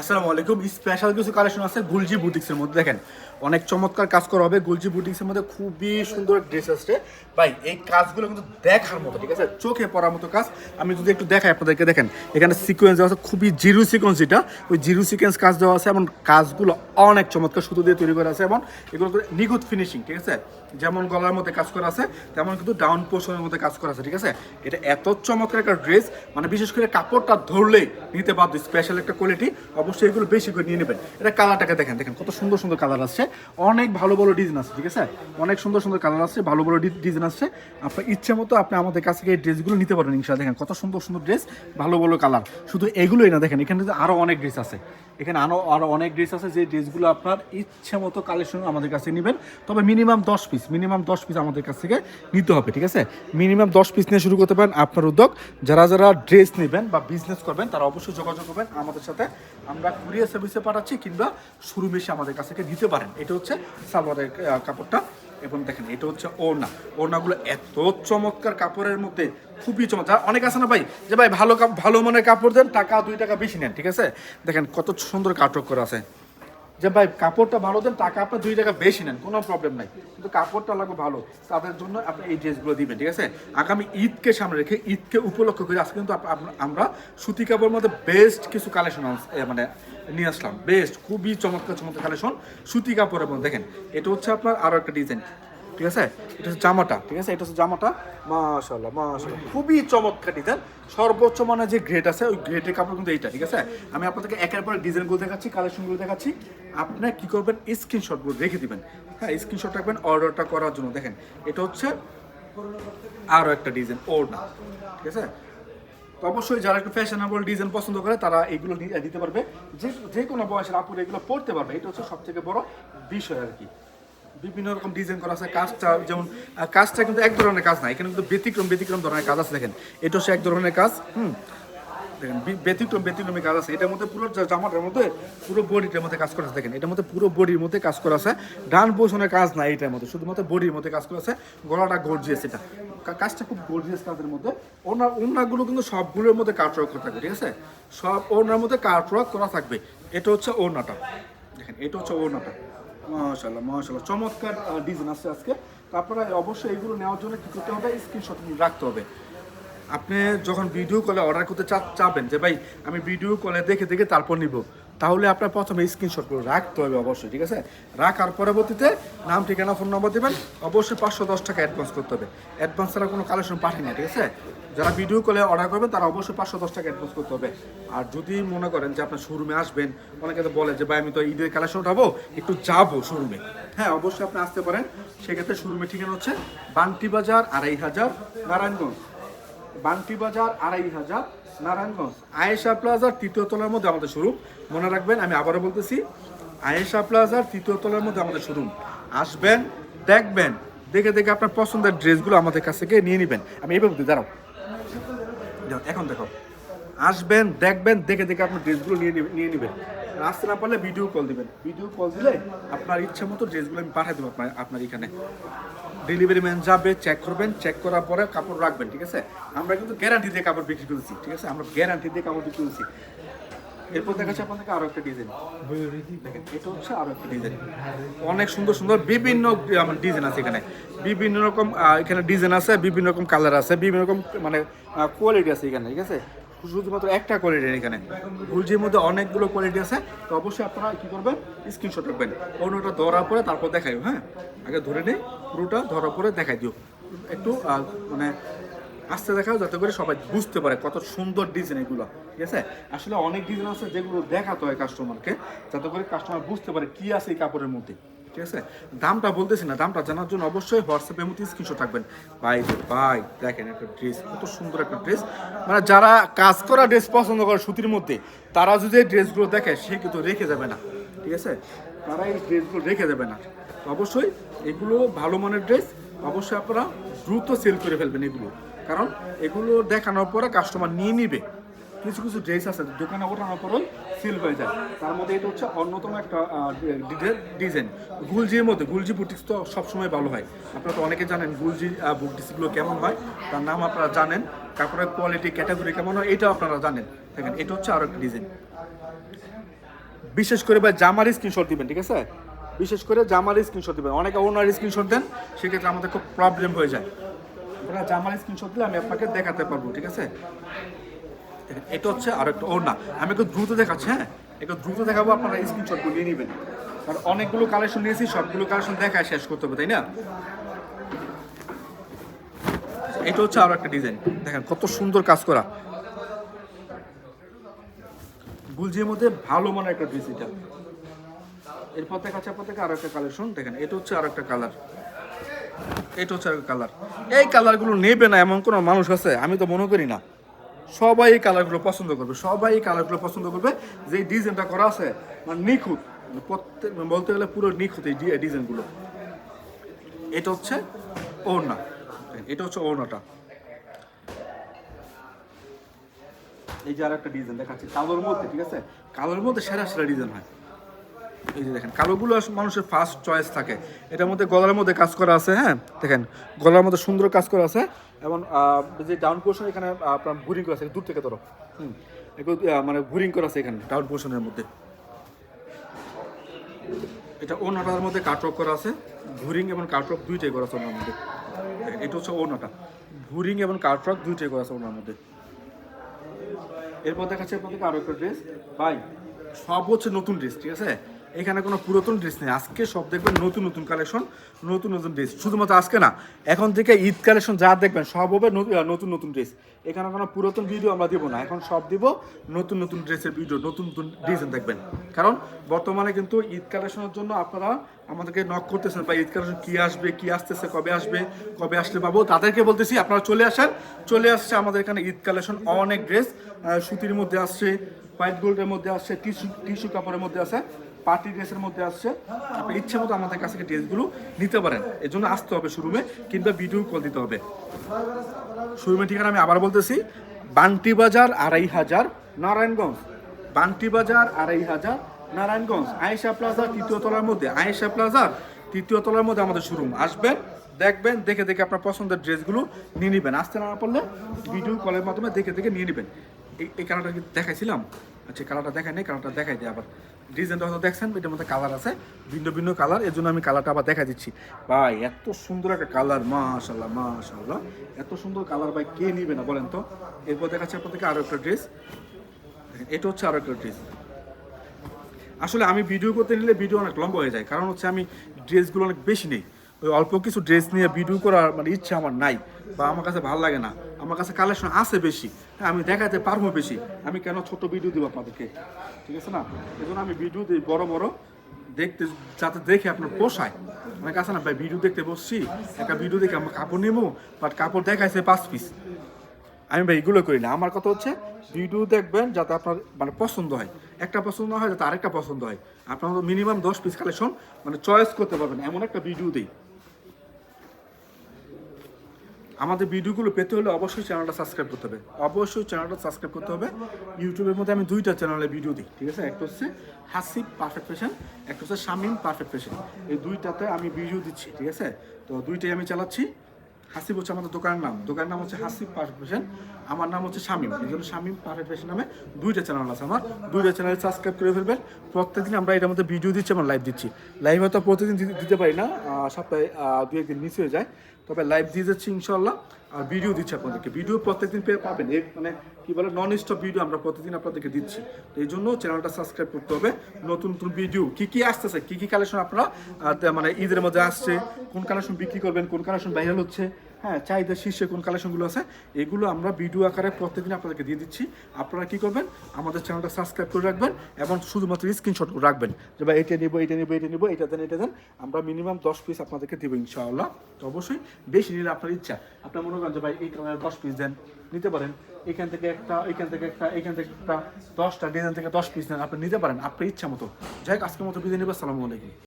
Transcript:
আসসালামু আলাইকুম। স্পেশাল কিছু কালেকশন আছে গুলজি বুটিক্সের মধ্যে। দেখেন, অনেক চমৎকার কাজ করা হবে গুলজি বুটিক্সের মধ্যে। খুবই সুন্দর ড্রেস আসছে। ভাই, এই কাজগুলো কিন্তু দেখার মতো, ঠিক আছে? চোখে পড়ার মতো কাজ। আমি যদি একটু দেখাই আপনাদেরকে, দেখেন, এখানে সিকোয়েন্স দেওয়া আছে, খুবই জিরো সিকোয়েন্স যেটা ওই জিরো সিকোয়েন্স কাজ দেওয়া আছে এবং কাজগুলো অনেক চমৎকার সুতো দিয়ে তৈরি করা আছে এবং এগুলো নিখুঁত ফিনিশিং ঠিক আছে? যেমন গলার মধ্যে কাজ করা আছে, তেমন কিন্তু ডাউন পোর্শনের মধ্যে কাজ করা আছে, ঠিক আছে? এটা এত চমৎকার একটা ড্রেস মানে বিশেষ করে কাপড়টা ধরলেই নিতে বাধ্য স্পেশাল একটা কোয়ালিটি অবশ্যই এগুলো বেশি করে নিয়ে নেবেন। এটা কালারটাকে দেখেন দেখেন কত সুন্দর সুন্দর কালার আসছে। অনেক ভালো ভালো ডিজাইন আছে, ঠিক আছে? অনেক সুন্দর সুন্দর কালার আসছে, ভালো ভালো ডিজাইন আসছে। আপনার ইচ্ছে মতো আপনি আমাদের কাছ থেকে এই ড্রেসগুলো নিতে পারবেন ইনশাল্লাহ দেখেন কত সুন্দর সুন্দর ড্রেস ভালো ভালো কালার। শুধু এগুলোই না, দেখেন এখানে আরও অনেক ড্রেস আছে। এখানে আরও আরও অনেক ড্রেস আছে যে ড্রেসগুলো আপনার ইচ্ছে মতো কালেকশন আমাদের কাছে নেবেন। তবে মিনিমাম দশ পিস মিনিমাম দশ পিস আমাদের কাছ থেকে নিতে হবে, ঠিক আছে? মিনিমাম দশ পিস নিয়ে শুরু করতে পারেন আপনার উদ্যোগ। যারা যারা ড্রেস নেবেন বা বিজনেস করবেন, তারা অবশ্যই যোগাযোগ করবেন আমাদের সাথে। আমরা কুরিয়ার সার্ভিসে পাঠাচ্ছি কিংবা শুরু বেশি আমাদের কাছ থেকে দিতে পারেন। এটা হচ্ছে সালোয়ারের কাপড়টা। এবং দেখেন, এটা হচ্ছে ওড়না। ওড়নাগুলো এত চমৎকার কাপড়ের মধ্যে, খুবই চমৎকার। অনেক আছে না ভাই, যে ভাই, ভালো ভালো মানের কাপড় দেন, টাকা, দুই টাকা বেশি নেন, ঠিক আছে? দেখেন, কত সুন্দর কাটক করা আছে। যে ভাই, কাপড়টা ভালো দেন, টাকা আপনার দুই টাকা বেশি নেন, কোনো প্রবলেম নাই। কিন্তু কাপড়টা লাগবে ভালো, তাদের জন্য আপনি এই ড্রেসগুলো দিবেন, ঠিক আছে? আগামী ঈদকে সামনে রেখে, ঈদকে উপলক্ষ করে আজকে কিন্তু আমরা সুতি কাপড়ের মধ্যে বেস্ট কিছু কালেকশন মানে নিয়ে আসলাম। বেস্ট খুবই চমৎকার চমৎকার কালেকশন সুতি কাপড়ের মধ্যে। দেখেন, এটা হচ্ছে আপনার আরও একটা ডিজাইন ঠিক আছে? এটা হচ্ছে জামাটা, ঠিক আছে? এটা হচ্ছে জামাটা। মাশাল্লাহ মাশাল্লাহ খুবই চমৎকার ডিজাইন সর্বোচ্চ মানে যে গ্রেড আছে, ওই গ্রেডের কাপড় কিন্তু এইটা, ঠিক আছে? আমি আপনাদেরকে একের পর ডিজাইনগুলো দেখাচ্ছি কালেকশনগুলো দেখাচ্ছি। আপনারা কি করবেন? স্ক্রিনশটগুলো রেখে দিবেন। হ্যাঁ স্ক্রিনশট রাখবেন অর্ডারটা করার জন্য। দেখেন, এটা হচ্ছে আরও একটা ডিজাইন ওড়না, ঠিক আছে? অবশ্যই যারা একটু ফ্যাশনেবল ডিজাইন পছন্দ করে, তারা এগুলো দিতে পারবে। যে যে কোনো বয়সের আপুর এগুলো পড়তে পারবে। এটা হচ্ছে সব থেকে বড় বিষয় আর কি। বিভিন্ন রকম ডিজাইন করা আছে, কাজটা যেমন কাজটা কিন্তু এক ধরনের কাজ না, এখানে কিন্তু ব্যতিক্রম ব্যতিক্রম ধরনের কাজ আছে, দেখেন। এটা হচ্ছে এক ধরনের কাজ, হুম। দেখেন ব্যতিক্রম, ব্যতিক্রমী কাজ আছে। এটার মধ্যে পুরো জামাটার মধ্যে পুরো বডিটার মধ্যে কাজ করা আছে, দেখেন। এটার মধ্যে পুরো বডির মধ্যে কাজ করা আছে। ডান পোষণের কাজ না এইটার মধ্যে, শুধুমাত্র বডির মধ্যে কাজ করা আছে। গলাটা গর্জিয়াস এটা। কাজটা খুব গর্জিয়াস কাজের মধ্যে। ওনার ওনাগুলো কিন্তু সবগুলোর মধ্যে কাটওয়ার্ক করা থাকবে, ঠিক আছে? সব ওনার মধ্যে কাটওয়ার্ক করা থাকবে। এটা হচ্ছে ওনাটা দেখেন, এটা হচ্ছে ওনাটা মাশাল্লাহ মাশাল্লাহ চমৎকার ডিজাইন আছে আজকে। তো আপনারা অবশ্যই এগুলো নেওয়ার জন্য কি করতে হবে? স্ক্রিনশট রাখতে হবে। আপনি যখন ভিডিও কলে অর্ডার করতে চাবেন যে, ভাই, আমি ভিডিও কলে দেখে দেখে তারপর নিব, তাহলে আপনার প্রথমে স্ক্রিনশট করে রাখতে হবে অবশ্যই, ঠিক আছে? রাখার পরবর্তীতে নাম, ঠিকানা ফোন নম্বর দেবেন। অবশ্যই পাঁচশো দশ টাকা অ্যাডভান্স করতে হবে। অ্যাডভান্স ছাড়া কোনো কালেকশন পাঠাই না, ঠিক আছে? যারা ভিডিও কলে অর্ডার করবেন, তারা অবশ্যই পাঁচশো দশ টাকা অ্যাডভান্স করতে হবে। আর যদি মনে করেন যে আপনার শোরুমে আসবেন, অনেকে তো বলে যে, ভাই, আমি তো ঈদের কালেকশন উঠাবো, একটু যাব শোরুমে হ্যাঁ অবশ্যই আপনি আসতে পারেন। সেক্ষেত্রে শোরুমে ঠিকানা হচ্ছে বান্টি বাজার আড়াই হাজার নারায়ণগঞ্জ। বান্টি বাজার আড়াই হাজার নারায়ণগঞ্জ। আয়েশা প্লাজার তৃতীয় তলার মধ্যে আমাদের শোরুম মনে রাখবেন, আমি আবারও বলতেছি, আয়েশা প্লাজার তৃতীয় তলার মধ্যে আমাদের শোরুম আসবেন, দেখবেন, দেখে দেখে আপনার পছন্দের ড্রেসগুলো আমাদের কাছ থেকে নিয়ে নেবেন। আমি এইভাবে বলতে দাঁড়াও। দেখো, এখন দেখো। আসবেন দেখবেন দেখে দেখে আপনার ড্রেসগুলো নিয়ে নিয়ে নেবেন। আসতে না পারলে ভিডিও কল দিবেন। ভিডিও কল দিলে আপনার ইচ্ছে মতো ড্রেসগুলো আমি পাঠিয়ে দেবো আপনার আপনার এখানে। ডেলিভারি ম্যান যাবে চেক করবেন। চেক করার পরে কাপড় রাখবেন ঠিক আছে? আমরা কিন্তু গ্যারান্টি দিয়ে কাপড় বিক্রি করেছি ঠিক আছে? আমরা গ্যারান্টি দিয়ে কাপড় বিক্রি করেছি। এরপর দেখাচ্ছি আপনাদেরকে আরও একটা ডিজাইন দেখেন এটা হচ্ছে আরও একটা ডিজাইন অনেক সুন্দর সুন্দর বিভিন্ন ডিজাইন আছে এখানে। বিভিন্ন রকম এখানে ডিজাইন আছে বিভিন্ন রকম কালার আছে বিভিন্ন রকম মানে কোয়ালিটি আছে এখানে ঠিক আছে? শুধুমাত্র একটা কোয়ালিটি এখানে। গুলজির মধ্যে অনেকগুলো কোয়ালিটি আছে তো অবশ্যই আপনারা কি করবেন? স্ক্রিনশট রাখবেন। অন্যটা ধরার পরে তারপর দেখাই হ্যাঁ? আগে ধরে নেই পুরোটা ধরার পরে দেখাই দিও। একটু মানে আস্তে দেখাও যাতে করে সবাই বুঝতে পারে কত সুন্দর ডিজাইন এগুলো। ঠিক আছে? আসলে অনেক ডিজাইন আছে যেগুলো দেখাতে হয় কাস্টমারকে যাতে করে কাস্টমার বুঝতে পারে কি আছে এই কাপড়ের মধ্যে। ঠিক আছে? দামটা বলতেছি না, দামটা জানার জন্য অবশ্যই হোয়াটসঅ্যাপের মধ্যে স্ক্রিনশট থাকবেন ভাই ভাই, দেখেন একটা ড্রেস কত সুন্দর একটা ড্রেস মানে যারা কাজ করা ড্রেস পছন্দ করে সুতির মধ্যে, তারা যদি এই ড্রেসগুলো দেখে, সে কিন্তু রেখে যাবে না। ঠিক আছে? তারা এই ড্রেসগুলো রেখে দেবে না। অবশ্যই এগুলো ভালো মানের ড্রেস অবশ্যই আপনারা দ্রুত সেল করে ফেলবেন এগুলো। কারণ এগুলো দেখানোর পরে কাস্টমার নিয়ে নিবে। কিছু কিছু ড্রেস আছে, দোকানে ওঠানোর পরেই সেল হয়ে যায়। তার মধ্যে এটা হচ্ছে অন্যতম একটা ডিজাইন গুলজির মধ্যে, গুলজি বুটিক্স তো সবসময় ভালো হয়। আপনারা তো অনেকে জানেন গুলজি বুটিক্সগুলো কেমন হয়। তার নাম আপনারা জানেন। কাপড়ের কোয়ালিটি ক্যাটাগরি কেমন হয়, এটাও আপনারা জানেন। দেখেন, এটা হচ্ছে আরও একটা ডিজাইন বিশেষ করে ভাই, জামার স্ক্রিনশট দিবেন, ঠিক আছে? বিশেষ করে জামার স্ক্রিনশট দিবেন। অনেকে ওনার স্ক্রিনশট দেন, সেক্ষেত্রে আমাদের খুব প্রবলেম হয়ে যায়। আপনারা জামার স্ক্রিনশট দিলে আমি আপনাকে দেখাতে পারব, ঠিক আছে? এটা হচ্ছে আর একটা ওর না আমি একটু দ্রুত দেখাচ্ছি হ্যাঁ? একটু দ্রুত দেখাবো, আপনারা স্ক্রিনশটগুলো নিয়ে নেবেন। কারণ অনেকগুলো কালেকশন নিয়েছি, সবগুলো কালেকশন দেখায় শেষ করতে হবে, তাই না? এটা হচ্ছে আরও একটা ডিজাইন দেখেন, কত সুন্দর কাজ করা। গুলজির মধ্যে ভালো মানের একটা এটা। এরপর দেখাচ্ছে আপনাদেরকে আরও একটা কালেকশন দেখেন, এটা হচ্ছে আরও একটা কালার এটা হচ্ছে আরও কালার এই কালারগুলো নেবে না এমন কোনো মানুষ আছে, আমি তো মনে করি না। সবাই এই কালারগুলো পছন্দ করবে, সবাই এই কালারগুলো পছন্দ করবে। যে ডিজাইনটা করা আছে মানে নিখুঁত মানে প্রত্যেক বলতে গেলে পুরো নিখুঁত এই ডিজাইনগুলো এটা হচ্ছে ওড়না। এটা হচ্ছে ওড়নাটা। এই যে আর একটা ডিজাইন দেখাচ্ছি, কালোর মধ্যে, ঠিক আছে? কালোর মধ্যে সেরা সেরা ডিজাইন হয়। এই যে দেখেন, কালোগুলো মানুষের ফার্স্ট চয়েস থাকে। এটার মধ্যে গলার মধ্যে কাজ করা আছে হ্যাঁ? দেখেন, গলার মধ্যে সুন্দর কাজ করা আছে। এবং যে ডাউন পোর্শন এখানে আপনার ভুরিং করা আছে, দূর থেকে ধরো। হুম একটু মানে ভুরিং করা আছে এখানে ডাউন পোর্শনের মধ্যে। এটা ও ওনাটার মধ্যে কাটওয়ার্ক করা আছে। ভুরিং এবং কাটওয়ার্ক দুইটাই করা আছে ওনার মধ্যে। এটা হচ্ছে ওনাটা ভুরিং এবং কাটওয়ার্ক দুইটাই করা আছে ওনার মধ্যে। এরপর দেখাচ্ছে আপনাদেরকে আরও একটা ড্রেস ভাই, সব হচ্ছে নতুন ড্রেস ঠিক আছে? এখানে কোনো পুরাতন ড্রেস নেই। আজকে সব দেখবেন নতুন নতুন কালেকশন নতুন নতুন ড্রেস শুধুমাত্র আজকে না, এখন থেকে ঈদ কালেকশন যা দেখবেন সব হবে নতুন- নতুন ড্রেস এখানে কোনো পুরাতন ভিডিও আমরা দিব না। এখন সব দিব নতুন নতুন ড্রেসের ভিডিও নতুন নতুন ডিজাইন দেখবেন। কারণ বর্তমানে কিন্তু ঈদ কালেকশনের জন্য আপনারা আমাদেরকে নক করতেছেন বা ঈদ কালেকশন কী আসবে, কী আসতেছে, কবে আসবে, কবে আসলে পাবো? তাদেরকে বলতেছি, আপনারা চলে আসেন। চলে আসছে আমাদের এখানে ঈদ কালেকশন অনেক ড্রেস সুতির মধ্যে আসছে হোয়াইট গোল্ডের মধ্যে আসছে টিস্যু টিস্যু কাপড়ের মধ্যে আছে। পার্টি ড্রেসের মধ্যে আসছে। আপনি ইচ্ছে মতো আমাদের কাছ থেকে ড্রেসগুলো নিতে পারেন। এর জন্য আসতে হবে শোরুমে কিংবা ভিডিও কল দিতে হবে। শোরুমের ঠিকানা আমি আবার বলতেছি বান্টি বাজার আড়াই হাজার নারায়ণগঞ্জ। বান্টি বাজার আড়াই হাজার নারায়ণগঞ্জ। আয়েশা প্লাজা তৃতীয় তলার মধ্যে, আয়েশা প্লাজার তৃতীয় তলার মধ্যে আমাদের শোরুম। আসবেন, দেখবেন, দেখে দেখে আপনার পছন্দের ড্রেসগুলো নিয়ে নেবেন। আসতে না পারলে ভিডিও কলের মাধ্যমে দেখে দেখে নিয়ে নেবেন। এই এই কালারটা কি দেখাইছিলাম? আচ্ছা কালারটা দেখাই নেই কালারটা দেখাই দিই আবার। ডিজাইনটা হয়তো দেখছেন, এটার মধ্যে কালার আছে, ভিন্ন ভিন্ন কালারের জন্য আমি কালারটা আবার দেখা দিচ্ছি। ভাই, এত সুন্দর একটা কালার মাশাল্লাহ মাশাল্লাহ এত সুন্দর কালার ভাই, কে নিবে না বলেন তো? এরপর দেখাচ্ছি আপনাদেরকে আরও একটা ড্রেস এটা হচ্ছে আরও একটা ড্রেস আসলে আমি ভিডিও করতে নিলে ভিডিও অনেক লম্বা হয়ে যায়, কারণ হচ্ছে আমি ড্রেসগুলো অনেক বেশি নেই। ওই অল্প কিছু ড্রেস নিয়ে ভিডিও করার মানে ইচ্ছা আমার নাই, বা আমার কাছে ভালো লাগে না। আমার কাছে কালেকশন আছে বেশি হ্যাঁ আমি দেখাতে পারব বেশি। আমি কেন ছোট ভিডিও দিব আপনাদেরকে? ঠিক আছে না? এই জন্য আমি ভিডিও দিই বড় বড়, দেখতে, যাতে দেখে আপনার পোষায়। অনেক আছে না, ভাই ভিডিও দেখতে বসছি, একটা ভিডিও দেখে আমার কাপড় নেব বাট কাপড় দেখাইছে পাঁচ পিস আমি ভাই এগুলো করি না। আমার কথা হচ্ছে ভিডিও দেখবেন যাতে আপনার মানে পছন্দ হয়। একটা পছন্দ হয়, যাতে আরেকটা পছন্দ হয়। আপনার মিনিমাম দশ পিস কালেকশন মানে চয়েস করতে পারবেন। এমন একটা ভিডিও দিই। আমাদের ভিডিওগুলো পেতে হলে অবশ্যই চ্যানেলটা সাবস্ক্রাইব করতে হবে। অবশ্যই চ্যানেলটা সাবস্ক্রাইব করতে হবে। ইউটিউবের মধ্যে আমি দুইটা চ্যানেলে ভিডিও দিই, ঠিক আছে? একটা হচ্ছে হাসিব পারফেক্ট ফ্যাশন একটা হচ্ছে শামিম পারফেক্ট ফ্যাশন এই দুইটাতে আমি ভিডিও দিচ্ছি, ঠিক আছে? তো দুইটাই আমি চালাচ্ছি। হাসিব হচ্ছে আমাদের দোকানের নাম। দোকানের নাম হচ্ছে হাসিব পারভেশন আমার নাম হচ্ছে শামিম। এই জন্য শামিম পারভেশন নামে দুইটা চ্যানেল আছে আমার। দুইটা চ্যানেল সাবস্ক্রাইব করে ফেলবেন। প্রত্যেকদিন আমরা এটার মধ্যে ভিডিও দিচ্ছি আমরা লাইভ দিচ্ছি। লাইভ হয়তো প্রতিদিন দিতে- পারি না সপ্তাহে দু একদিন মিস হয়ে যায়। তবে লাইভ দিয়ে যাচ্ছি ইনশাল্লাহ আর ভিডিও দিচ্ছি আপনাদেরকে। ভিডিও প্রত্যেকদিন পেয়ে পাবেন। এর মানে কি বলে নন স্টপ ভিডিও আমরা প্রতিদিন আপনাদেরকে দিচ্ছি। তো এই জন্য চ্যানেলটা সাবস্ক্রাইব করতে হবে। নতুন নতুন ভিডিও কি কি আসতেছে, কি কি কালেকশন আপনারা মানে ঈদের মধ্যে আসছে, কোন কালেকশন বিক্রি করবেন, কোন কালেকশন ভাইরাল হচ্ছে হ্যাঁ চাহিদা শীর্ষে কোন কালেকশনগুলো আছে, এগুলো আমরা ভিডিও আকারে প্রত্যেকদিন আপনাদেরকে দিয়ে দিচ্ছি। আপনারা কি করবেন? আমাদের চ্যানেলটা সাবস্ক্রাইব করে রাখবেন এবং শুধুমাত্র স্ক্রিনশট রাখবেন যে, ভাই, এটা নিবো এটা নিবো এটা নিবো, এটা দেন এটা দেন। আমরা মিনিমাম দশ পিস আপনাদেরকে দেবো ইনশাআল্লাহ। তো অবশ্যই বেশি নিলে আপনার ইচ্ছা। আপনার মনে করেন যে, ভাই, এই দশ পিস দেন, নিতে পারেন। এখান থেকে একটা, এখান থেকে একটা, এখান থেকে একটা দশটা, ডিজাইন থেকে দশ পিস নেন আপনি নিতে পারেন, আপনার ইচ্ছা মতো। যাই হোক, আজকের মতো বিদায় নেবে। আসসালামু আলাইকুম।